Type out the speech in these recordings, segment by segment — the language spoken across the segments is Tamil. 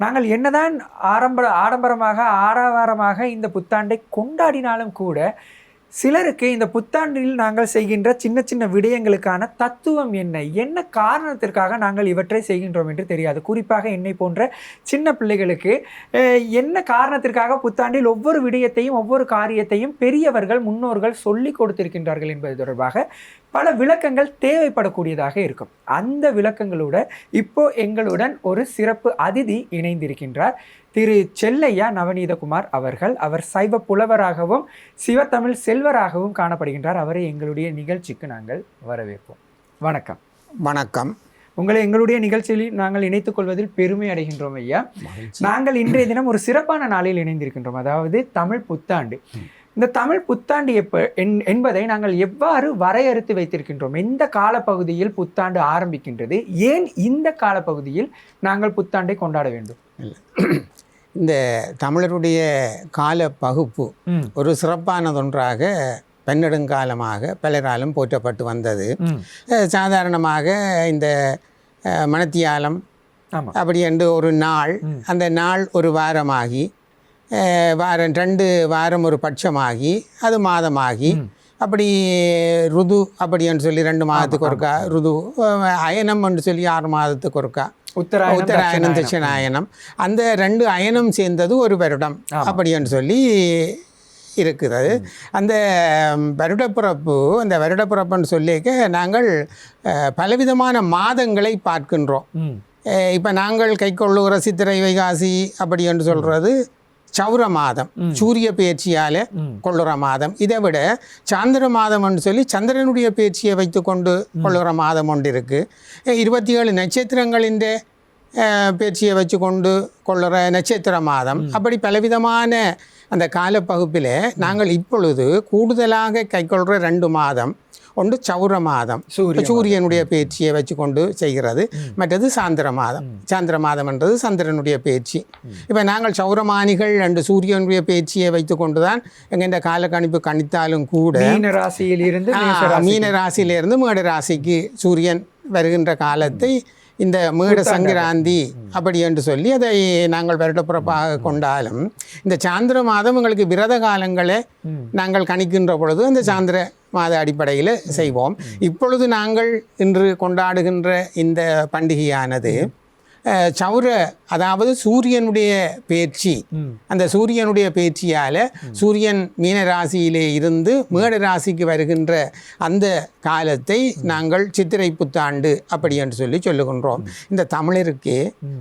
நாங்கள் என்னதான் ஆரம்ப ஆடம்பரமாக ஆரவாரமாக இந்த புத்தாண்டை கொண்டாடினாலும் கூட சிலருக்கு இந்த புத்தாண்டில் நாங்கள் செய்கின்ற சின்ன சின்ன விடயங்களுக்கான தத்துவம் என்ன? என்ன காரணத்திற்காக நாங்கள் இவற்றை செய்கின்றோம் என்று தெரியாது. குறிப்பாக என்னை போன்ற சின்ன பிள்ளைகளுக்கு என்ன காரணத்திற்காக புத்தாண்டில் ஒவ்வொரு விடயத்தையும் ஒவ்வொரு காரியத்தையும் பெரியவர்கள் முன்னோர்கள் சொல்லி கொடுத்திருக்கின்றார்கள் என்பது தொடர்பாக பல விளக்கங்கள் தேவைப்படக்கூடியதாக இருக்கும். அந்த விளக்கங்களோட இப்போ எங்களுடன் ஒரு சிறப்பு அதிதி இணைந்திருக்கின்றார். திரு செல்லையா நவநீதகுமார் அவர்கள் அவர் சைவ புலவராகவும் சிவத்தமிழ் செல்வராகவும் காணப்படுகின்றார். அவரை எங்களுடைய நிகழ்ச்சிக்கு நாங்கள் வரவேற்போம். வணக்கம். வணக்கம். உங்களை எங்களுடைய நிகழ்ச்சியில் நாங்கள் இணைத்துக் கொள்வதில் பெருமை அடைகின்றோம் ஐயா. நாங்கள் இன்றைய தினம் ஒரு சிறப்பான நாளில் இணைந்திருக்கின்றோம். அதாவது தமிழ் புத்தாண்டு. இந்த தமிழ் புத்தாண்டு எப்ப என்- என்பதை நாங்கள் எவ்வாறு வரையறுத்து வைத்திருக்கின்றோம்? எந்த காலப்பகுதியில் புத்தாண்டு ஆரம்பிக்கின்றது? ஏன் இந்த காலப்பகுதியில் நாங்கள் புத்தாண்டை கொண்டாட வேண்டும்? இந்த தமிழருடைய கால பகுப்பு ஒரு சிறப்பானதொன்றாக பன்னெடுங்காலமாக பலராலும் போற்றப்பட்டு வந்தது. சாதாரணமாக இந்த மணத்தியாலம் அப்படி என்று ஒரு நாள். அந்த நாள் ஒரு வாரமாகி வாரம் ரெண்டு வாரம் ஒரு பட்சமாகி அது மாதமாகி. அப்படி ருது அப்படின்னு சொல்லி ரெண்டு மாதத்துக்கு ஒருக்கா ருது அயனம் என்று சொல்லி ஆறு மாதத்துக்கு ஒருக்கா. உத்தராயணம் உத்தராயணம் தட்சிணாயனம். அந்த ரெண்டு அயனம் சேர்ந்தது ஒரு வருடம். அப்படின்னு சொல்லி இருக்குது. அந்த வருடப்பிறப்பு அந்த வருடப்பிறப்புன்னு சொல்லிக்க நாங்கள் பலவிதமான மாதங்களை பார்க்கின்றோம். இப்போ நாங்கள் கைக்கொள்ளுகிற சித்திரை வைகாசி அப்படி என்று சொல்கிறது சௌர மாதம் சூரிய பேச்சியால் ம். கொள்ளுற மாதம். இதை விட சாந்திர மாதம்னு சொல்லி சந்திரனுடைய பேச்சியை வைத்துக்கொண்டு கொள்ளுகிற மாதம் ஒன்று இருக்குது இருபத்தி ஏழு நட்சத்திரங்களின் பேச்சியை வச்சு கொண்டு கொள்ளுற நட்சத்திர மாதம். அப்படி பலவிதமான அந்த காலப்பகுப்பில் நாங்கள் இப்பொழுது கூடுதலாக கைக்கொள்கிற ரெண்டு மாதம். ஒன்று சௌர மாதம். சூரிய சூரியனுடைய பேச்சியை வச்சு கொண்டு செய்கிறது மற்றது சாந்திர மாதம். சாந்திர மாதம்ன்றது சந்திரனுடைய பேச்சு. இப்போ நாங்கள் சௌரமானிகள் அண்டு சூரியனுடைய பேச்சியை வைத்து கொண்டு தான் எங்கள் கால கணிப்பு கணித்தாலும் கூட மீன ராசியில் இருந்து ஆ, மேஷ ராசி. மீன ராசியிலிருந்து மேட ராசிக்கு சூரியன் வருகின்ற காலத்தை இந்த மேட சங்கராந்தி அப்படி என்று சொல்லி அதை நாங்கள் வருடப்பிறப்பாக கொண்டாலும் இந்த சாந்திர மாதம் எங்களுக்கு விரத காலங்களை. நாங்கள் கணிக்கின்ற பொழுது அந்த சாந்திர மாத அடிப்படையில் செய்வோம். இப்பொழுது நாங்கள் இன்று கொண்டாடுகின்ற இந்த பண்டிகையானது சௌர அதாவது சூரியனுடைய பேச்சு. அந்த சூரியனுடைய பேச்சியால் சூரியன் மீன ராசியிலே இருந்து மேட ராசிக்கு வருகின்ற அந்த காலத்தை நாங்கள் சித்திரை புத்தாண்டு அப்படி என்று சொல்லி சொல்லுகின்றோம். இந்த தமிழருக்கு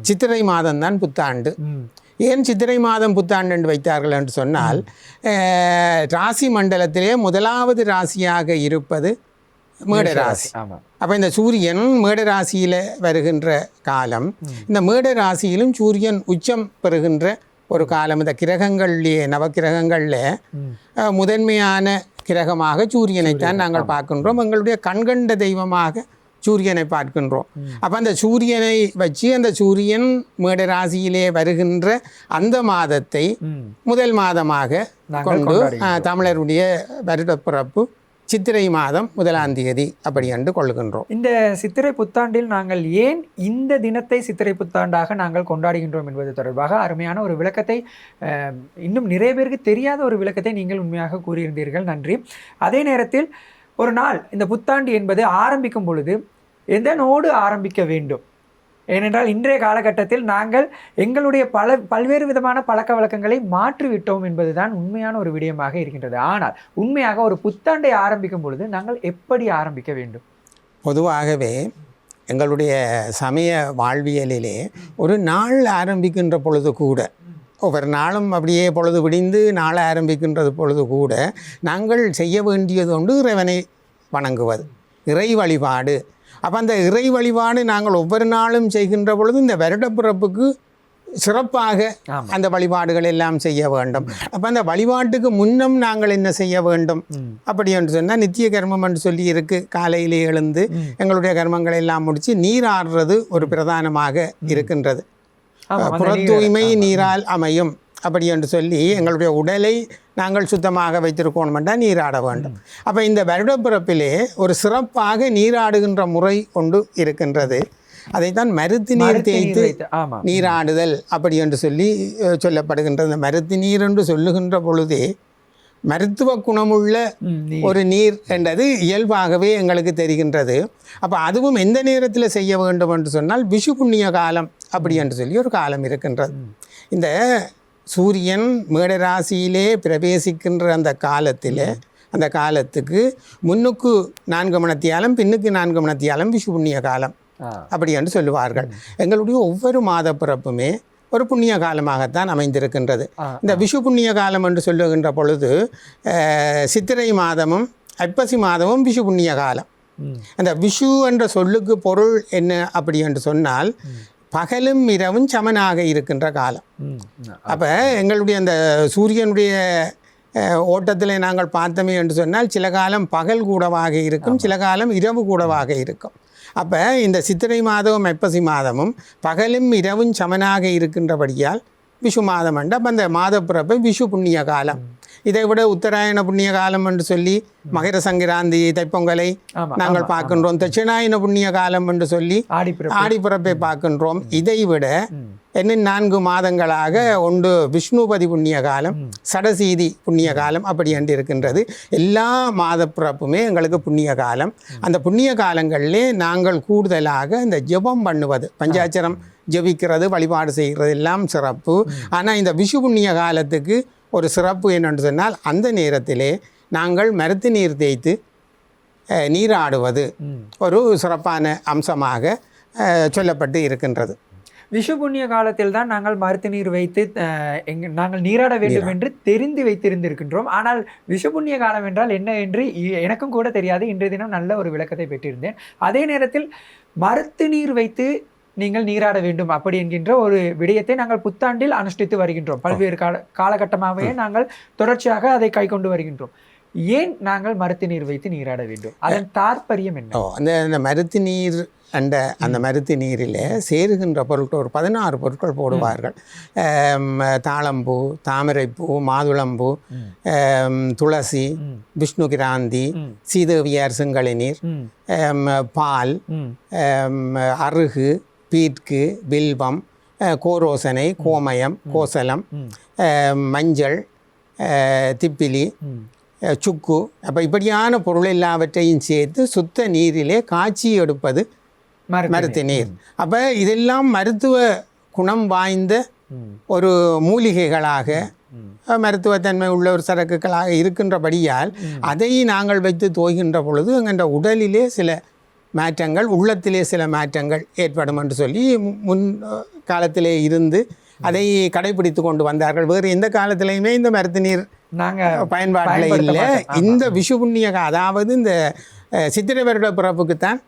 சித்திரை மாதம்தான் புத்தாண்டு. ஏன் சித்திரை மாதம் புத்தாண்டு என்று வைத்தார்கள் என்று சொன்னால் ராசி மண்டலத்திலே முதலாவது ராசியாக இருப்பது மேட ராசி. அப்போ இந்த சூரியன் மேட ராசியில் வருகின்ற காலம் இந்த மேட ராசியிலும் சூரியன் உச்சம் பெறுகின்ற ஒரு காலம். இந்த கிரகங்கள்லேயே நவக்கிரகங்களில் முதன்மையான கிரகமாக சூரியனைத்தான் நாங்கள் பார்க்கின்றோம். எங்களுடைய கண்கண்ட தெய்வமாக சூரியனை பார்க்கின்றோம். அப்போ அந்த சூரியனை வச்சு அந்த சூரியன் மேட ராசியிலே வருகின்ற அந்த மாதத்தை. முதல் மாதமாக கொண்டு தமிழருடைய வருடப்பிறப்பு சித்திரை மாதம் முதலாம் தேதி அப்படி என்று கொள்ளுகின்றோம். இந்த சித்திரை புத்தாண்டில் நாங்கள் ஏன் இந்த தினத்தை சித்திரை புத்தாண்டாக நாங்கள் கொண்டாடுகின்றோம் என்பது தொடர்பாக அருமையான ஒரு விளக்கத்தை இன்னும் நிறைய பேருக்கு தெரியாத ஒரு விளக்கத்தை நீங்கள் உண்மையாக கூறியிருந்தீர்கள். நன்றி. அதே நேரத்தில் ஒரு நாள் இந்த புத்தாண்டு என்பது ஆரம்பிக்கும் பொழுது எதனோடு ஆரம்பிக்க வேண்டும்? ஏனென்றால் இன்றைய காலகட்டத்தில் நாங்கள் எங்களுடைய பல பல்வேறு விதமான பழக்க வழக்கங்களை மாற்றிவிட்டோம் என்பதுதான் உண்மையான ஒரு விடயமாக இருக்கின்றது. ஆனால் உண்மையாக ஒரு புத்தாண்டை ஆரம்பிக்கும் பொழுது நாங்கள் எப்படி ஆரம்பிக்க வேண்டும்? பொதுவாகவே எங்களுடைய சமய வாழ்வியலிலே ஒரு நாள் ஆரம்பிக்கின்ற பொழுது கூட ஒவ்வொரு நாளும் அப்படியே பொழுது விடிந்து நாள் ஆரம்பிக்கின்றது பொழுது கூட நாங்கள் செய்ய வேண்டியது ஒன்று இறைவனை வணங்குவது. இறை வழிபாடு அப்போ அந்த இறை வழிபாடு நாங்கள் ஒவ்வொரு நாளும் செய்கின்ற பொழுது இந்த வருடப்பிறப்புக்கு சிறப்பாக. அந்த வழிபாடுகள் எல்லாம் செய்ய வேண்டும் அப்போ அந்த வழிபாட்டுக்கு முன்னம் நாங்கள் என்ன செய்ய வேண்டும். அப்படி என்று சொன்னால் நித்திய கர்மம் என்று சொல்லி இருக்கு காலையிலே எழுந்து. எங்களுடைய கர்மங்களை எல்லாம் முடித்து நீராடுறது ஒரு பிரதானமாக இருக்கின்றது புற தூய்மை. நீரால் அமையும் அப்படி என்று சொல்லி எங்களுடைய உடலை நாங்கள் சுத்தமாக வைத்திருக்கணுமெண்டா நீராட வேண்டும். அப்போ இந்த வருடப்பிறப்பிலே ஒரு சிறப்பாக நீராடுகின்ற முறை ஒன்று இருக்கின்றது. அதைத்தான் மருத்து நீர் தேய்த்து நீராடுதல் அப்படி என்று சொல்லி சொல்லப்படுகின்றது. மருத்து நீர் என்று சொல்லுகின்ற பொழுதே மருத்துவ குணமுள்ள ஒரு நீர் என்றது இயல்பாகவே எங்களுக்கு தெரிகின்றது. அப்போ அதுவும் எந்த நேரத்தில் செய்ய வேண்டும் என்று சொன்னால் விஷு புண்ணிய காலம் அப்படி என்று சொல்லி ஒரு காலம் இருக்கின்றது. இந்த சூரியன் மேடராசியிலே பிரவேசிக்கின்ற அந்த காலத்தில் அந்த காலத்துக்கு முன்னுக்கு நான்கு மணத்தியாலம் பின்னுக்கு நான்கு மணத்தியாலம் விஷு புண்ணிய காலம் அப்படி என்று சொல்லுவார்கள். எங்களுடைய ஒவ்வொரு மாத பிறப்புமே ஒரு புண்ணிய காலமாகத்தான் அமைந்திருக்கின்றது. இந்த விஷு புண்ணிய காலம் என்று சொல்லுகின்ற பொழுது சித்திரை மாதமும் ஐப்பசி மாதமும் விஷு புண்ணிய காலம் அந்த விஷு என்ற சொல்லுக்கு பொருள் என்ன அப்படி என்று சொன்னால் பகலும் இரவும் சமனாக இருக்கின்ற காலம். அப்போ எங்களுடைய அந்த சூரியனுடைய ஓட்டத்தில் நாங்கள் பார்த்தோமே என்று சொன்னால் சில காலம் பகல் கூடவாக இருக்கும் சில காலம் இரவு கூடவாக இருக்கும். அப்போ இந்த சித்திரை மாதமும் ஐப்பசி மாதமும் பகலும் இரவும் சமனாக இருக்கின்றபடியால் விஷு மாதம் என்று அப்போ அந்த மாத பிறப்பு விஷு புண்ணிய காலம். இதை விட உத்தராயண புண்ணிய காலம் என்று சொல்லி மகர சங்கராந்தி தைப்பொங்கலை நாங்கள் பார்க்கின்றோம். தட்சிணாயன புண்ணிய காலம் என்று சொல்லி ஆடிப்பிறப்பு. பார்க்கின்றோம். இதை விட. இன்னும் நான்கு மாதங்களாக ஒன்று விஷ்ணுபதி புண்ணிய காலம் சடசீதி புண்ணிய காலம் அப்படி என்று இருக்கின்றது. எல்லா மாத பிறப்புமே எங்களுக்கு புண்ணிய காலம். அந்த புண்ணிய காலங்களிலே நாங்கள் கூடுதலாக இந்த ஜெபம் பண்ணுவது பஞ்சாட்சரம் ஜெபிக்கிறது வழிபாடு செய்கிறது எல்லாம் சிறப்பு ஆனால் இந்த விஷு புண்ணிய காலத்துக்கு ஒரு சிறப்பு என்னென்று சொன்னால் அந்த நேரத்திலே நாங்கள் மருத்து நீர் தேய்த்து நீராடுவது. ஒரு சிறப்பான அம்சமாக சொல்லப்பட்டு இருக்கின்றது. விஷு புண்ணிய காலத்தில் தான் நாங்கள் மருத்து நீர் வைத்து எங்க நாங்கள் நீராட வேண்டும் என்று தெரிந்து வைத்திருந்திருக்கின்றோம். ஆனால் விஷு புண்ணிய காலம் என்றால் என்ன என்று எனக்கும் கூட தெரியாது. இன்றைய தினம் நல்ல ஒரு விளக்கத்தை பெற்றிருந்தேன். அதே நேரத்தில் மருத்து நீர் வைத்து நீங்கள் நீராட வேண்டும் அப்படி என்கின்ற ஒரு விடயத்தை நாங்கள் புத்தாண்டில் அனுஷ்டித்து வருகின்றோம். பல்வேறு கால காலகட்டமாகவே நாங்கள் தொடர்ச்சியாக அதை கை கொண்டு வருகின்றோம். ஏன் நாங்கள் மருத்து நீர் வைத்து நீராட வேண்டும்? அதன் தாற்பயம் என்ன? அந்த அந்த மருத்து நீர் அந்த அந்த மருத்து நீரில் சேருகின்ற பொருட்கள் ஒரு பதினாறு பொருட்கள் போடுவார்கள். ஆம், தாழம்பூ தாமரைப்பூ மாதுளம்பூ துளசி. விஷ்ணு கிராந்தி. சீதேவியார் செங்கழி நீர் பால் அருகு பீட்கு வில்வம் அஹ், கோரோசனை கோமயம் கோசலம் மஞ்சள் திப்பிலி சுக்கு. அப்போ இப்படியான பொருள் எல்லாவற்றையும் சேர்த்து சுத்த நீரிலே காய்ச்சி எடுப்பது மருத்து நீர். அப்போ இதெல்லாம் மருத்துவ குணம் வாய்ந்த. ஒரு மூலிகைகளாக மருத்துவத்தன்மை உள்ள ஒரு சரக்குகளாக இருக்கின்றபடியால் அதை நாங்கள் வைத்து தோய்கின்ற பொழுது எங்கள் உடலிலே சில மாற்றங்கள் உள்ளத்திலே சில மாற்றங்கள் ஏற்படும் என்று சொல்லி முன் காலத்திலே இருந்து அதை கடைபிடித்து கொண்டு வந்தார்கள். வேறு எந்த காலத்திலையுமே இந்த மருத்து நீர் நாங்க பயன்பாட்டில் இல்லை. இந்த விஷு புண்ணிய அதாவது இந்த சித்திரை வருட பிறப்புக்குத்தான்.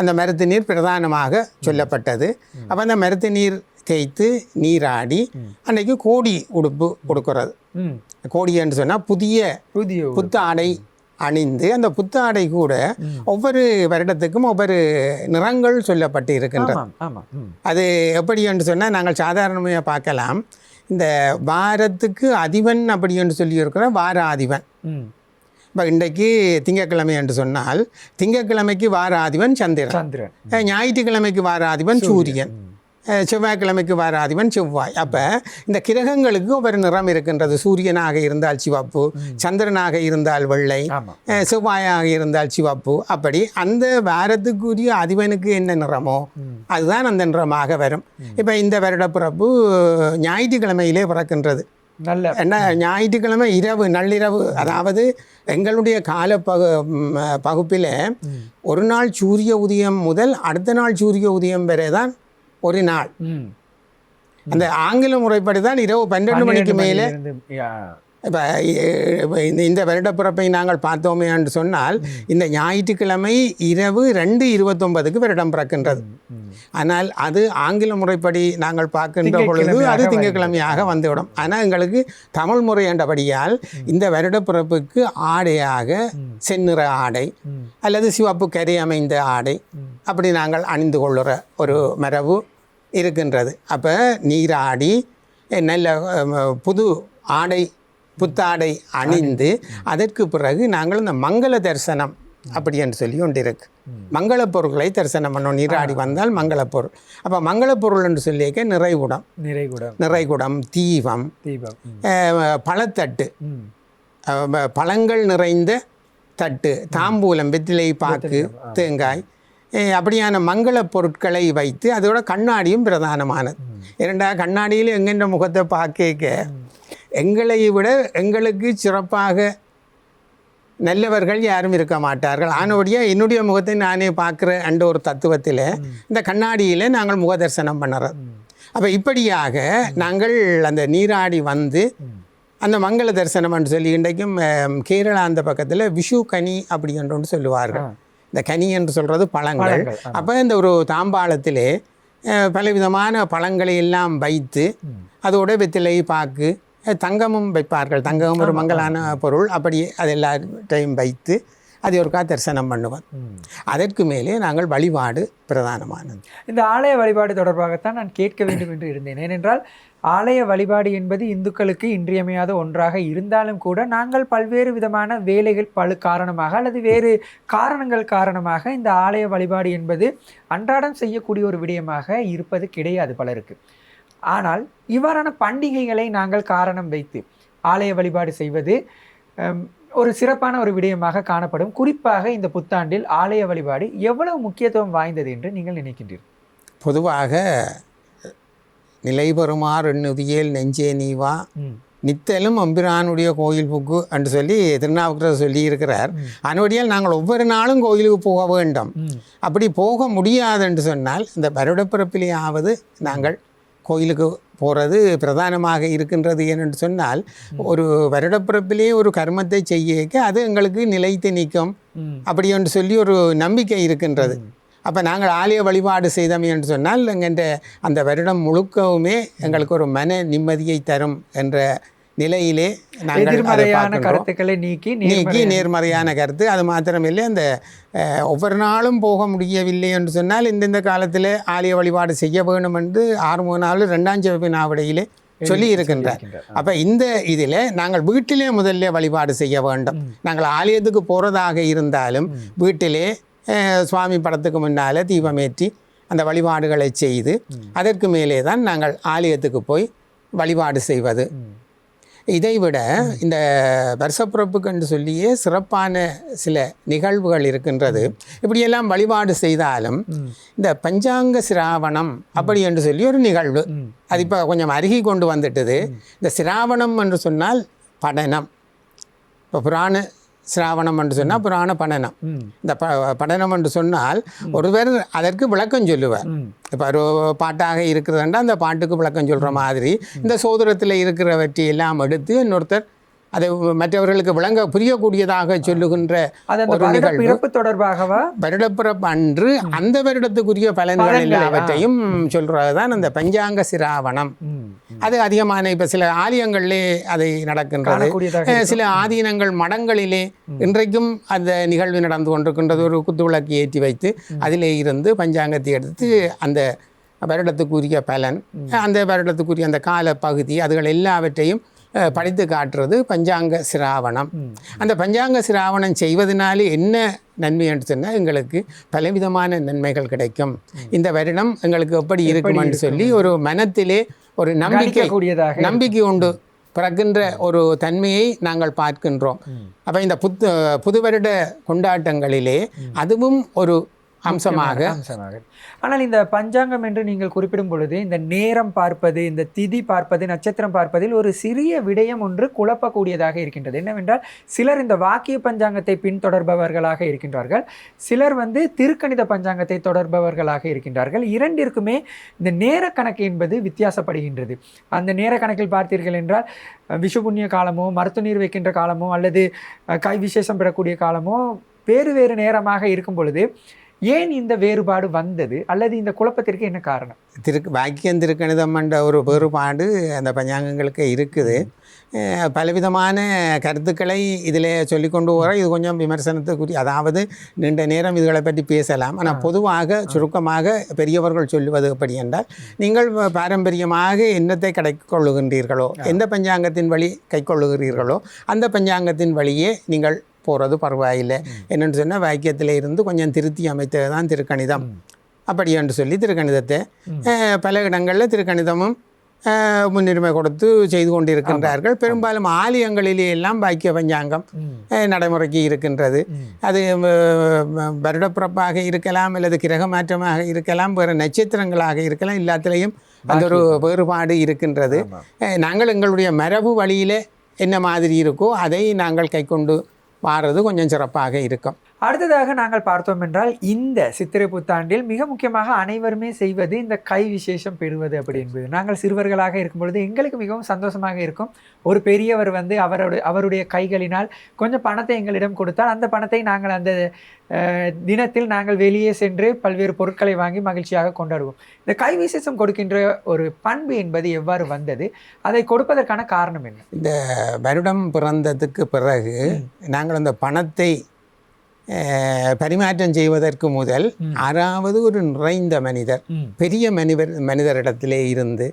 அந்த மருத்து நீர் பிரதானமாக சொல்லப்பட்டது. அப்போ அந்த மருத்து நீர் தேய்த்து நீராடி அன்னைக்கு கோடி உடுப்பு கொடுக்கறது. கோடி என்று சொன்னால் புதிய புதிய புத்த ஆடை அணிந்து அந்த புத்த ஆடை கூட ஒவ்வொரு வருடத்துக்கும் ஒவ்வொரு நிறங்கள் சொல்லப்பட்டு இருக்கின்றது ம். அது எப்படி என்று சொன்னால் நாங்கள் சாதாரணமாக பார்க்கலாம். இந்த வாரத்துக்கு அதிபன் அப்படி என்று சொல்லியிருக்கிற வார அதிபன் ம். இப்போ இன்றைக்கு திங்கட்கிழமை என்று சொன்னால் திங்கட்கிழமைக்கு வார அதிபன் சந்திரன். சந்திரன் ஞாயிற்றுக்கிழமைக்கு வார அதிபன் சூரியன். செவ்வாய்க்கிழமைக்கு வார அதிபன் செவ்வாய். அப்போ இந்த கிரகங்களுக்கு ஒவ்வொரு நிறம் இருக்கின்றது. சூரியனாக இருந்தால் சிவப்பு சந்திரனாக இருந்தால் வெள்ளை செவ்வாயாக இருந்தால் சிவப்பு. அப்படி அந்த வாரத்துக்குரிய அதிபனுக்கு என்ன நிறமோ அதுதான் அந்த நிறமாக வரும். இப்போ இந்த வருட பிறப்பு ஞாயிற்றுக்கிழமையிலே பிறக்கின்றது. நல்ல. என்ன ஞாயிற்றுக்கிழமை இரவு நள்ளிரவு அதாவது எங்களுடைய கால பகு பகுப்பில் ஒரு நாள் சூரிய உதயம் முதல் அடுத்த நாள் சூரிய உதயம் வரை தான் ஒரு நாள். அந்த ஆங்கில முறைப்படி தான் இரவு பன்னெண்டு மணிக்கு மேலே. இப்போ இந்த வருடப்பிறப்பை நாங்கள் பார்த்தோமே என்று சொன்னால் இந்த ஞாயிற்றுக்கிழமை இரவு ரெண்டு இருபத்தொன்பதுக்கு வருடம் பிறக்கின்றது. ஆனால் அது ஆங்கில முறைப்படி நாங்கள் பார்க்கின்ற பொழுது அது திங்கட்கிழமையாக வந்துவிடும். ஆனால் எங்களுக்கு தமிழ் முறை என்றபடியால் இந்த வருடப்பிறப்புக்கு ஆடையாக செந்நிற ஆடை. அல்லது சிவப்பு கரை அமைந்த ஆடை அப்படி நாங்கள் அணிந்து கொள்ளுற ஒரு மரபு. இருக்கின்றது. அப்போ நீராடி நல்ல புது ஆடை புத்தாடை அணிந்து அதற்கு பிறகு நாங்கள் இந்த மங்கள தரிசனம் அப்படி என்று சொல்லி ஒன்று இருக்கு. மங்களப் பொருட்களை தரிசனம் பண்ணணும் நீராடி வந்தால் மங்களப் பொருள். அப்போ மங்களப் பொருள் என்று சொல்லியிருக்க நிறைகுடம். நிறைகுடம். நிறைகுடம் தீபம் தீபம். பழத்தட்டு. பழங்கள் நிறைந்த தட்டு தாம்பூலம் வெற்றிலை பாக்கு தேங்காய் அப்படியான மங்களப் பொருட்களை வைத்து அதோட கண்ணாடியும் பிரதானமானது. இரண்டா கண்ணாடியில் எங்கென்ற முகத்தை பார்க்க எங்களை விட எங்களுக்கு சிறப்பாக நல்லவர்கள் யாரும் இருக்க மாட்டார்கள். ஆனோடைய என்னுடைய முகத்தை நானே பார்க்குற அந்த ஒரு தத்துவத்தில் இந்த கண்ணாடியில் நாங்கள் முக தரிசனம் பண்ணுறது அப்போ இப்படியாக நாங்கள் அந்த நீராடி வந்து அந்த மங்கள தரிசனம் சொல்லி இன்றைக்கும் கேரளா அந்த பக்கத்தில் விஷு கனி அப்படி ஒன்று சொல்லுவார்கள். இந்த கனி என்று சொல்கிறது பழங்கள். அப்போ இந்த ஒரு தாம்பாளத்திலே பலவிதமான பழங்களை எல்லாம் வைத்து அதோட வெத்திலை பாக்கு தங்கமும் வைப்பார்கள். தங்கம் ஒரு மங்கலான பொருள். அப்படி அது எல்லாத்தையும் வைத்து அதை ஒருக்கா தரிசனம் பண்ணுவோம். அதற்கு மேலே நாங்கள் வழிபாடு பிரதானமானது. இந்த ஆலய வழிபாடு தொடர்பாகத்தான் நான் கேட்க வேண்டும் என்று இருந்தேன். ஏனென்றால் ஆலய வழிபாடு என்பது இந்துக்களுக்கு இன்றியமையாத ஒன்றாக இருந்தாலும் கூட நாங்கள் பல்வேறு விதமான வேலைகள் பழு காரணமாக அல்லது வேறு காரணங்கள் காரணமாக இந்த ஆலய வழிபாடு என்பது அன்றாடம் செய்யக்கூடிய ஒரு விடயமாக இருப்பது கிடையாது பலருக்கு. ஆனால் இவ்வாறான பண்டிகைகளை நாங்கள் காரணம் வைத்து ஆலய வழிபாடு செய்வது ஒரு சிறப்பான ஒரு விடயமாக காணப்படும். குறிப்பாக இந்த புத்தாண்டில் ஆலய வழிபாடு எவ்வளவு முக்கியத்துவம் வாய்ந்தது என்று நீங்கள் நினைக்கின்றீர்கள்? பொதுவாக நிலை பெறுமாறு எண்ணுதியேல் நெஞ்சே நீவா. நித்தலும் அம்பிரானுடைய கோயில் புக்கு என்று சொல்லி திருநாவுக்கரசர் சொல்லி இருக்கிறார் அதனுடையால் நாங்கள் ஒவ்வொரு நாளும் கோயிலுக்கு போக வேண்டும். அப்படி போக முடியாது என்று சொன்னால் இந்த வருடப்பிறப்பிலேயாவது நாங்கள் கோயிலுக்கு போகிறது பிரதானமாக இருக்கின்றது ஏனென்று சொன்னால் ஒரு வருடப்பிறப்பிலே ஒரு கர்மத்தை செய்யக்க அது எங்களுக்கு நிலைத்து நிற்கும். அப்படி என்று சொல்லி ஒரு நம்பிக்கை இருக்கின்றது. அப்போ நாங்கள் ஆலய வழிபாடு செய்தோம் என்று சொன்னால் எங்கள்கிட்ட அந்த வருடம் முழுக்கவுமே எங்களுக்கு ஒரு மன நிம்மதியை தரும் என்ற நிலையிலே எதிர்மறையான பார்க்கின்றோம். கருத்துக்களை நீக்கி நீக்கி நேர்மறை- நேர்மறையான கருத்து. அது மாத்திரமில்லை அந்த ஒவ்வொரு நாளும் போக முடியவில்லை என்று சொன்னால் இந்தந்த காலத்தில் ஆலய வழிபாடு செய்ய வேணும் என்று ஆறு நாள் ரெண்டாம் சிவப்பு நாவடையிலே சொல்லி இருக்கின்றார். அப்போ இந்த இதில் நாங்கள் வீட்டிலே முதல்ல வழிபாடு செய்ய வேண்டும். நாங்கள் ஆலயத்துக்கு போகிறதாக இருந்தாலும் வீட்டிலே சுவாமி படத்துக்கு முன்னால் தீபமேற்றி அந்த வழிபாடுகளை செய்து அதற்கு மேலே தான் நாங்கள் ஆலயத்துக்கு போய் வழிபாடு செய்வது. இதைவிட இந்த வருஷப்பிறப்புக்கு என்று சொல்லியே சிறப்பான சில நிகழ்வுகள் இருக்கின்றது. இப்படியெல்லாம் வழிபாடு செய்தாலும் இந்த பஞ்சாங்க சிராவணம் அப்படி என்று சொல்லி ஒரு நிகழ்வு. அது இப்போ கொஞ்சம் அருகி கொண்டு வந்துட்டது. இந்த சிராவணம் என்று சொன்னால் படனம். இப்போ புராண சிராவணம் என்று சொன்னால் புராண படனம். இந்த ப படனம் என்று சொன்னால் ஒருவர் அதற்கு விளக்கம் சொல்லுவார். இப்போ ஒரு பாட்டாக இருக்கிறதுண்டா அந்த பாட்டுக்கு விளக்கம் சொல்கிற மாதிரி இந்த சோதரத்தில் இருக்கிறவற்றை எல்லாம் எடுத்து இன்னொருத்தர் அதை மற்றவர்களுக்கு விளங்க புரியக்கூடியதாக சொல்லுகின்ற பிறப்பு தொடர்பாகவா? வருடப்பிறப்பு அன்று அந்த வருடத்துக்குரிய பலன்கள் எல்லாவற்றையும் சொல்கிறது தான் அந்த பஞ்சாங்க சிராவணம். அது அதிகமான இப்போ சில ஆலயங்களிலே அதை நடக்கின்றது. சில ஆதீனங்கள் மடங்களிலே இன்றைக்கும் அந்த நிகழ்வு நடந்து கொண்டிருக்கின்றது. ஒரு குத்துவிளக்கு ஏற்றி வைத்து அதிலே இருந்து பஞ்சாங்கத்தை எடுத்து அந்த வருடத்துக்குரிய பலன் அந்த வருடத்துக்குரிய அந்த கால பகுதி அதுகள் எல்லாவற்றையும் படித்து காட்டுறது பஞ்சாங்க சிராவணம். அந்த பஞ்சாங்க சிராவணம் செய்வதனாலே என்ன நன்மை என்று சொன்னால் எங்களுக்கு பலவிதமான நன்மைகள் கிடைக்கும். இந்த வருடம் எங்களுக்கு எப்படி இருக்கும்னு சொல்லி ஒரு மனத்திலே ஒரு நம்பிக்கை நம்பிக்கை உண்டு. பிறக்கின்ற ஒரு தன்மையை நாங்கள் பார்க்கின்றோம். அப்போ இந்த புத்து புது வருட கொண்டாட்டங்களிலே அதுவும் ஒரு அம்சமாக. அம்சமாக. ஆனால் இந்த பஞ்சாங்கம் என்று நீங்கள் குறிப்பிடும் பொழுது இந்த நேரம் பார்ப்பது இந்த திதி பார்ப்பது நட்சத்திரம் பார்ப்பதில் ஒரு சிறிய விடயம் ஒன்று குழப்பக்கூடியதாக இருக்கின்றது. என்னவென்றால் சிலர் இந்த வாக்கிய பஞ்சாங்கத்தை பின்தொடர்பவர்களாக இருக்கின்றார்கள். சிலர் வந்து திருக்கணித பஞ்சாங்கத்தை தொடர்பவர்களாக இருக்கின்றார்கள். இரண்டிற்குமே இந்த நேர கணக்கு என்பது வித்தியாசப்படுகின்றது. அந்த நேர கணக்கில் பார்த்தீர்கள் என்றால் அஹ், புண்ணிய காலமோ மருத்துவ நீர் வைக்கின்ற காலமோ அல்லது கை விசேஷம் பெறக்கூடிய காலமோ வேறு வேறு நேரமாக இருக்கும் பொழுது ஏன் இந்த வேறுபாடு வந்தது? அல்லது இந்த குழப்பத்திற்கு என்ன காரணம்? திருக்கு வாக்கியம் திருக்கணிதம் என்ற ஒரு வேறுபாடு அந்த பஞ்சாங்கங்களுக்கு இருக்குது. பலவிதமான கருத்துக்களை இதில் சொல்லிக்கொண்டு வர இது கொஞ்சம் விமர்சனத்துக்குரிய அதாவது நீண்ட நேரம் இதுகளை பற்றி பேசலாம். ஆனால் பொதுவாக சுருக்கமாக பெரியவர்கள் சொல்லுவது எப்படி என்றால் நீங்கள் பாரம்பரியமாக என்னத்தை கைக்கொள்ளுகின்றீர்களோ எந்த பஞ்சாங்கத்தின் வழி கைக்கொள்ளுகிறீர்களோ அந்த பஞ்சாங்கத்தின் வழியே நீங்கள் போகிறது பரவாயில்லை. என்னென்னு சொன்னால் வாக்கியத்தில் இருந்து கொஞ்சம் திருத்தி அமைத்தது தான் திருக்கணிதம். அப்படி என்று சொல்லி திருக்கணிதத்தை பல இடங்களில் திருக்கணிதமும் முன்னுரிமை கொடுத்து செய்து கொண்டிருக்கின்றார்கள். பெரும்பாலும் ஆலயங்களிலே எல்லாம் வாக்கிய பஞ்சாங்கம் நடைமுறைக்கு இருக்கின்றது. அது வருடப்பிறப்பாக இருக்கலாம் அல்லது கிரக மாற்றமாக இருக்கலாம் வேறு நட்சத்திரங்களாக இருக்கலாம் எல்லாத்துலேயும் அந்த ஒரு வேறுபாடு இருக்கின்றது. நாங்கள் எங்களுடைய மரபு வழியிலே என்ன மாதிரி இருக்கோ அதை நாங்கள் கைக்கொண்டு மாறுறது கொஞ்சம் சிறப்பாக இருக்கும். அடுத்ததாக நாங்கள் பார்த்தோம் என்றால் இந்த சித்திரை புத்தாண்டில் மிக முக்கியமாக அனைவருமே செய்வது இந்த கை விசேஷம் பெறுவது அப்படி என்பது. நாங்கள் சிறுவர்களாக இருக்கும் பொழுது எங்களுக்கு மிகவும் சந்தோஷமாக இருக்கும். ஒரு பெரியவர் வந்து அவரோட அவருடைய கைகளினால் கொஞ்சம் பணத்தை எங்களிடம் கொடுத்தால் அந்த பணத்தை நாங்கள் அந்த தினத்தில் நாங்கள் வெளியே சென்று பல்வேறு பொருட்களை வாங்கி மகிழ்ச்சியாக கொண்டாடுவோம். இந்த கை விசேஷம் கொடுக்கின்ற ஒரு பண்பு என்பது எவ்வாறு வந்தது? அதை கொடுப்பதற்கான காரணம் என்ன? இந்த வருடம் பிறந்ததுக்கு பிறகு நாங்கள் அந்த பணத்தை பரிமாற்றம் செய்வதற்கு முதல். ஆறாவது ஒரு நிறைந்த மனிதர். பெரிய மனிதர் மனிதரிடத்திலே இருந்து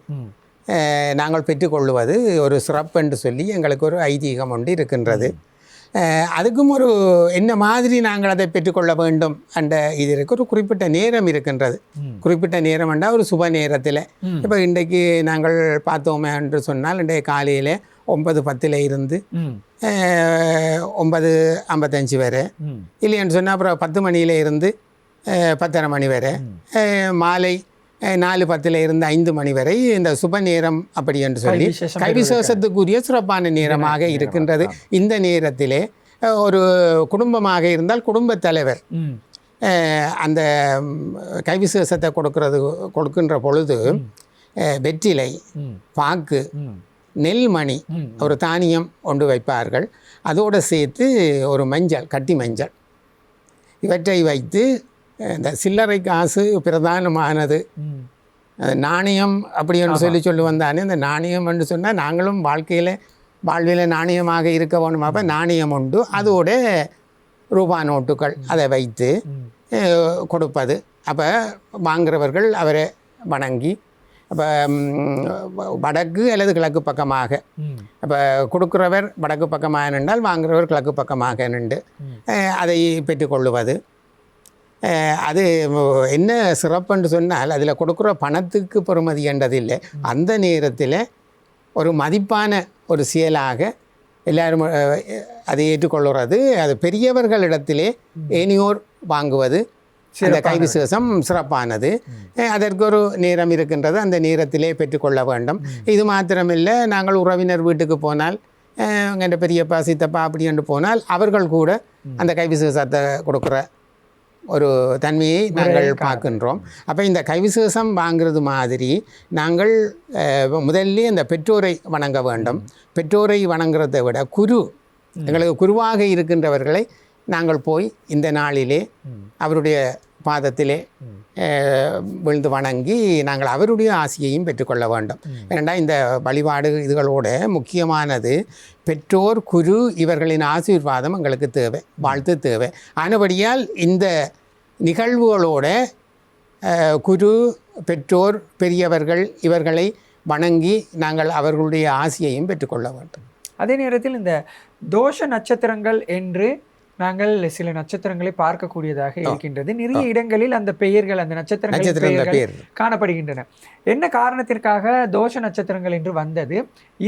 நாங்கள் பெற்றுக்கொள்வது ஒரு சிறப்பு என்று சொல்லி எங்களுக்கு ஒரு ஐதீகம் ஒன்று இருக்கின்றது. அதுக்கும் ஒரு என்ன மாதிரி நாங்கள் அதை பெற்றுக்கொள்ள வேண்டும் என்ற இதற்கு ஒரு குறிப்பிட்ட நேரம் இருக்கின்றது. குறிப்பிட்ட நேரம் என்றால் ஒரு சுப நேரத்தில். இப்போ இன்றைக்கு நாங்கள் பார்த்தோமே என்று சொன்னால் இன்றைய காலையில் ஒன்பது பத்தில் இருந்து ஒன்பது ஐம்பத்தஞ்சு வரை. இல்லைன்னு சொன்னால் அப்புறம் பத்து மணியில இருந்து பத்தரை மணி வரை. மாலை நாலு பத்தில் இருந்து ஐந்து மணி வரை இந்த சுப நேரம் அப்படி என்று சொல்லி கைவிசேஷத்துக்குரிய சிறப்பான நேரமாக இருக்கின்றது. இந்த நேரத்திலே ஒரு குடும்பமாக இருந்தால் குடும்பத் தலைவர். அந்த கைவிசேஷத்தை கொடுக்கிறது கொடுக்கின்ற பொழுது வெற்றிலை பாக்கு நெல்மணி. ஒரு தானியம் ஒன்று வைப்பார்கள். அதோடு சேர்த்து ஒரு மஞ்சள் கட்டி மஞ்சள். இவற்றை வைத்து இந்த சில்லறை காசு பிரதானமானது நாணயம் அப்படி என்று சொல்லி சொல்லி வந்தானே இந்த நாணயம் என்று சொன்னால் நாங்களும் வாழ்க்கையில் வாழ்வில் நாணயமாக இருக்க வேணும் அப்போ நாணயம் உண்டு. அதோட ரூபா நோட்டுகள் அதை வைத்து கொடுப்பது. அப்போ வாங்குறவர்கள் அவரை வணங்கி அப்போ வடக்கு அல்லது கிழக்கு பக்கமாக. அப்போ கொடுக்குறவர் வடக்கு பக்கமாக நின்றால் வாங்குறவர் கிழக்கு பக்கமாக நின்று அதை பெற்றுக்கொள்ளுவது அது என்ன சிறப்புன்னு சொன்னால் அதில் கொடுக்குற பணத்துக்கு பெறுமதி என்றது இல்லை அந்த நேரத்தில் ஒரு மதிப்பான ஒரு செயலாக எல்லாரும் அதை ஏற்றுக்கொள்கிறது. அது பெரியவர்களிடத்திலே ஏனியோர் வாங்குவது அந்த கைவிசேஷம் சிறப்பானது. அதற்கு ஒரு நேரம் இருக்கின்றது அந்த நேரத்திலே பெற்றுக்கொள்ள வேண்டும். இது மாத்திரமில்லை நாங்கள் உறவினர் வீட்டுக்கு போனால் எங்கள் பெரியப்பா சித்தப்பா அப்படி என்று போனால் அவர்கள் கூட அந்த கைவிசேஷத்தை கொடுக்குற ஒரு தன்மையை நாங்கள் பார்க்கின்றோம். அப்போ இந்த கைவிசேஷம் வாங்குறது மாதிரி நாங்கள் முதல்ல இந்த பெற்றோரை வணங்க வேண்டும். பெற்றோரை வணங்குறதை விட குரு எங்களுக்கு குருவாக இருக்கின்றவர்களை நாங்கள் போய் இந்த நாளிலே. அவருடைய பாதத்திலே விழுந்து வணங்கி நாங்கள் அவருடைய ஆசியையும் பெற்றுக்கொள்ள வேண்டும். ஏனெண்டா இந்த வழிபாடு இதுகளோட முக்கியமானது பெற்றோர் குரு இவர்களின் ஆசீர்வாதம் எங்களுக்கு தேவை வாழ்த்து தேவை. ஆனபடியால் இந்த நிகழ்வுகளோட குரு பெற்றோர் பெரியவர்கள் இவர்களை வணங்கி நாங்கள் அவர்களுடைய ஆசியையும் பெற்றுக்கொள்ள வேண்டும். அதே நேரத்தில் இந்த தோஷ நட்சத்திரங்கள் என்று நாங்கள் சில நட்சத்திரங்களை பார்க்கக்கூடியதாக இருக்கின்றது. நிறைய இடங்களில் அந்த பெயர்கள் அந்த நட்சத்திரங்கள் பெயர்கள் காணப்படுகின்றன. என்ன காரணத்திற்காக தோஷ நட்சத்திரங்கள் என்று வந்தது?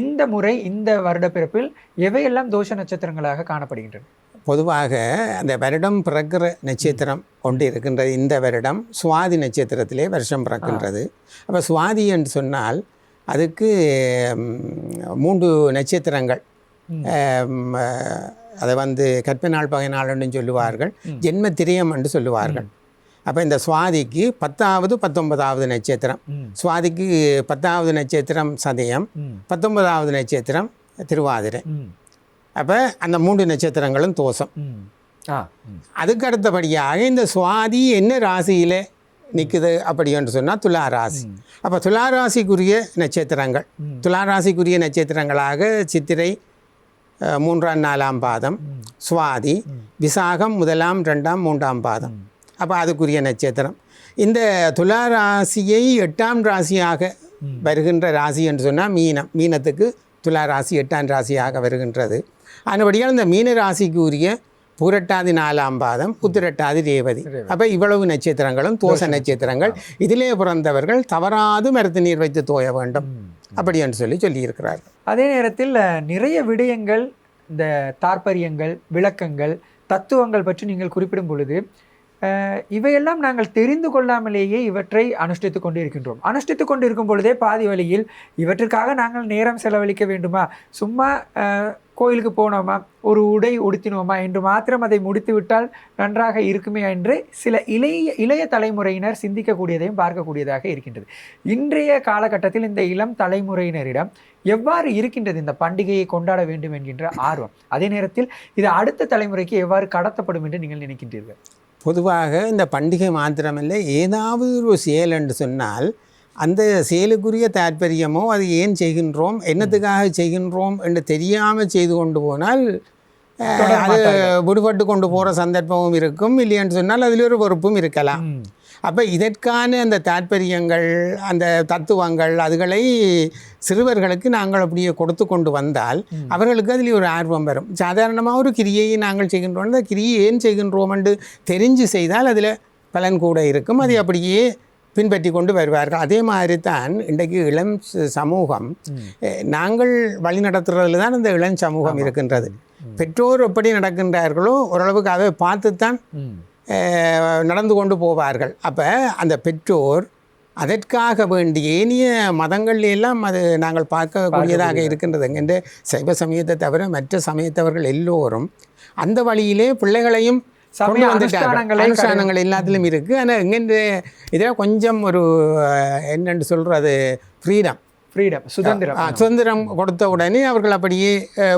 இந்த முறை இந்த வருடப்பிறப்பில் எவையெல்லாம் தோஷ நட்சத்திரங்களாக காணப்படுகின்றன? பொதுவாக அந்த வருடம் பிறக்கிற நட்சத்திரம் கொண்டு இருக்கின்றது. இந்த வருடம் சுவாதி நட்சத்திரத்திலே வருஷம் பிறக்கின்றது. அப்போ சுவாதி என்று சொன்னால் அதுக்கு மூன்று நட்சத்திரங்கள் அதை வந்து கற்பினாள் பகைநாள்னு சொல்லுவார்கள் ஜென்ம திரியம் என்று சொல்லுவார்கள் அப்போ இந்த சுவாதிக்கு பத்தாவது பத்தொன்பதாவது நட்சத்திரம். சுவாதிக்கு பத்தாவது நட்சத்திரம் சதயம். பத்தொன்பதாவது நட்சத்திரம் திருவாதிரை. அப்போ அந்த மூன்று நட்சத்திரங்களும் தோஷம். அதுக்கு அடுத்தபடியாக இந்த சுவாதி என்ன ராசியில் நிற்குது அப்படி என்று சொன்னால் துலா ராசி அப்போ துலா ராசிக்குரிய நட்சத்திரங்கள். துலா ராசிக்குரிய நட்சத்திரங்களாக சித்திரை மூன்றாம் நாலாம் பாதம் சுவாதி விசாகம் முதலாம் ரெண்டாம் மூன்றாம் பாதம். அப்போ அதுக்குரிய நட்சத்திரம். இந்த துலா ராசியை எட்டாம் ராசியாக வருகின்ற ராசி என்று சொன்னால் மீனம். மீனத்துக்கு துலா ராசி எட்டாம் ராசியாக வருகின்றது. அதுபடியால் இந்த மீன ராசிக்கு உரிய பூரட்டாதி நாலாம் பாதம் உத்திரட்டாதி ரேவதி. ரேவதி. அப்போ இவ்வளவு நட்சத்திரங்களும் தோச நட்சத்திரங்கள். இதிலே பிறந்தவர்கள் தவறாது மருத்து நீர் வைத்து தோய வேண்டும். அப்படி என்று சொல்லி சொல்லியிருக்கிறார்கள் அதே நேரத்தில் நிறைய விடயங்கள் இந்த தாற்பரியங்கள் விளக்கங்கள் தத்துவங்கள் பற்றி நீங்கள் குறிப்பிடும் பொழுது இவையெல்லாம் நாங்கள் தெரிந்து கொள்ளாமலேயே இவற்றை அனுஷ்டித்துக் கொண்டு இருக்கின்றோம். அனுஷ்டித்துக் கொண்டு இருக்கும் பொழுதே பாதி வழியில் இவற்றிற்காக நாங்கள் நேரம் செலவழிக்க வேண்டுமா? சும்மா கோயிலுக்கு போனோமா? ஒரு உடை உடுத்தினோமா? என்று மாத்திரம் அதை முடித்துவிட்டால் நன்றாக இருக்குமே என்று சில இளைய இளைய தலைமுறையினர் சிந்திக்கக்கூடியதையும் பார்க்கக்கூடியதாக இருக்கின்றது. இன்றைய காலகட்டத்தில் இந்த இளம் தலைமுறையினரிடம் எவ்வாறு இருக்கின்றது இந்த பண்டிகையை கொண்டாட வேண்டும் என்கின்ற ஆர்வம்? அதே நேரத்தில் இது அடுத்த தலைமுறைக்கு எவ்வாறு கடத்தப்படும் என்று நீங்கள் நினைக்கின்றீர்கள்? பொதுவாக இந்த பண்டிகை மாத்திரமில்லை ஏதாவது ஒரு செயல் என்று சொன்னால் அந்த செயலுக்குரிய தாற்பயமோ அது ஏன் செய்கின்றோம் என்னத்துக்காக செய்கின்றோம் என்று தெரியாமல் செய்து கொண்டு போனால் அது. விடுபட்டு கொண்டு போகிற சந்தர்ப்பமும் இருக்கும். இல்லைன்னு சொன்னால் அதில் ஒரு பொறுப்பும் இருக்கலாம். அப்போ இதற்கான அந்த தாற்பயங்கள் அந்த தத்துவங்கள் அதுகளை சிறுவர்களுக்கு நாங்கள் அப்படியே கொடுத்து கொண்டு வந்தால். அவர்களுக்கு அதில் ஒரு ஆர்வம் வரும். சாதாரணமாக ஒரு கிரியையை நாங்கள் செய்கின்றோம். அந்த கிரியை ஏன் செய்கின்றோம் என்று தெரிஞ்சு செய்தால் அதில் பலன் கூட இருக்கும். அதை அப்படியே பின்பற்றி கொண்டு வருவார்கள். அதே மாதிரி தான் இன்றைக்கு இளம் சமூகம் நாங்கள் வழி நடத்துறதுல தான் இந்த இளம் சமூகம் இருக்கின்றது. பெற்றோர் எப்படி நடக்கின்றார்களோ ஓரளவுக்கு அதை பார்த்து தான் ம். அஹ், நடந்து கொண்டு போவார்கள். அப்போ அந்த பெற்றோர் அதற்காக வேண்டிய ஏனைய மதங்கள்ல எல்லாம் அது நாங்கள் பார்க்கக்கூடியதாக இருக்கின்றது என்கின்ற சைவ சமயத்தை தவிர மற்ற சமயத்தவர்கள் எல்லோரும் அந்த வழியிலே பிள்ளைகளையும் கொண்டு வந்துட்டார்கள். அனுஷ்டானங்களை எல்லாத்திலும் இருக்குது ஆனால் எங்கென்று இதில் கொஞ்சம் ஒரு அஹ், என்னென்று சொல்கிறது ஃப்ரீடம் ஃப்ரீடம் சுதந்திரம். சுதந்திரம் கொடுத்த உடனே அவர்கள் அப்படியே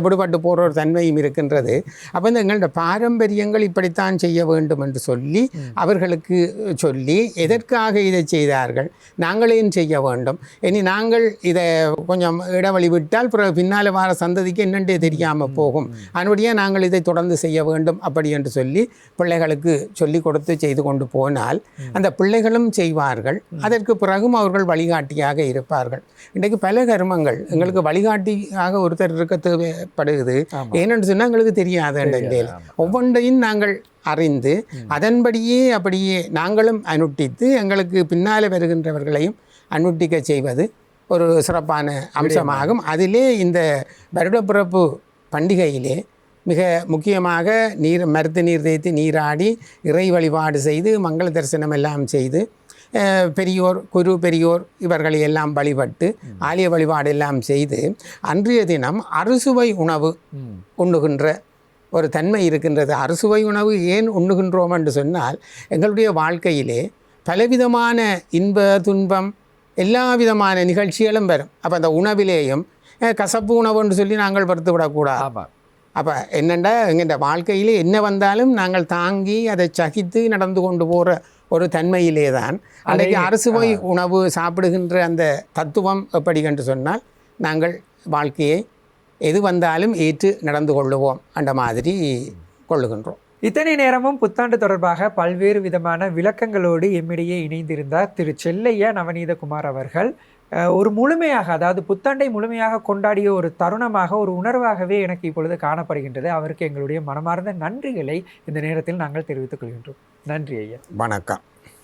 விடுபட்டு போகிற ஒரு தன்மையும் இருக்கின்றது. அப்போ இந்த எங்களோட பாரம்பரியங்கள் இப்படித்தான் செய்ய வேண்டும் என்று சொல்லி அவர்களுக்கு சொல்லி எதற்காக இதை செய்தார்கள்? நாங்களேன் செய்ய வேண்டும். இனி நாங்கள் இதை கொஞ்சம் இடைவெளி விட்டால் பிறகு பின்னால் வர சந்ததிக்கு என்னென்றே தெரியாமல் போகும். அதனுடைய நாங்கள் இதை தொடர்ந்து செய்ய வேண்டும் அப்படி என்று சொல்லி பிள்ளைகளுக்கு சொல்லி கொடுத்து செய்து கொண்டு போனால் அந்த பிள்ளைகளும் செய்வார்கள். அதற்கு பிறகும் அவர்கள் வழிகாட்டியாக இருப்பார்கள். இன்றைக்கு பல கர்மங்கள். எங்களுக்கு வழிகாட்டியாக ஒருத்தர் இருக்க தேவைப்படுகிறது. ஏனென்று சொன்னால் எங்களுக்கு தெரியாது ஆமா. ஒவ்வொன்றையும் நாங்கள் அறிந்து அதன்படியே அப்படியே நாங்களும் அனுட்டித்து எங்களுக்கு பின்னாலே வருகின்றவர்களையும் அனுட்டிக்க செய்வது ஒரு சிறப்பான அம்சமாகும். அதிலே இந்த வருடப்பிறப்பு பண்டிகையிலே மிக முக்கியமாக நீர் மருத்து நீர் தேய்த்து நீராடி இறை வழிபாடு செய்து மங்கள தரிசனம் எல்லாம் செய்து பெரியோர் குரு பெரியோர் இவர்களை எல்லாம் வழிபட்டு ஆலய வழிபாடு எல்லாம் செய்து அன்றைய தினம் அறுசுவை உணவு. உண்ணுகின்ற ஒரு தன்மை இருக்கின்றது. அறுசுவை உணவு ஏன் உண்ணுகின்றோம் என்று சொன்னால் எங்களுடைய வாழ்க்கையிலே பலவிதமான இன்ப துன்பம் எல்லா விதமான நிகழ்ச்சிகளும் வரும். அப்போ அந்த உணவிலேயும் கசப்பு உணவுன்னு சொல்லி நாங்கள் படுத்து விடக்கூடாது. அப்போ என்னென்னா எங்கள் வாழ்க்கையில் என்ன வந்தாலும் நாங்கள் தாங்கி அதை சகித்து நடந்து கொண்டு போகிற ஒரு தன்மையிலே தான் அன்றைக்கு அறுசுவை உணவு சாப்பிடுகின்ற அந்த தத்துவம் எப்படி என்று சொன்னால் நாங்கள் வாழ்க்கையை எது வந்தாலும் ஏற்று நடந்து கொள்ளுவோம் அந்த மாதிரி கொள்ளுகின்றோம். இத்தனை நேரமும் புத்தாண்டு தொடர்பாக பல்வேறு விதமான விளக்கங்களோடு எம்மிடையே இணைந்திருந்தார் திரு செல்லையா நவநீதகுமார் அவர்கள். ஒரு முழுமையாக அதாவது புத்தாண்டை முழுமையாக கொண்டாடிய ஒரு தருணமாக ஒரு உணர்வாகவே எனக்கு இப்பொழுது காணப்படுகின்றது. அவருக்கு எங்களுடைய மனமார்ந்த நன்றிகளை இந்த நேரத்தில் நாங்கள் தெரிவித்துக் கொள்கின்றோம். நன்றி ஐயா. வணக்கம்.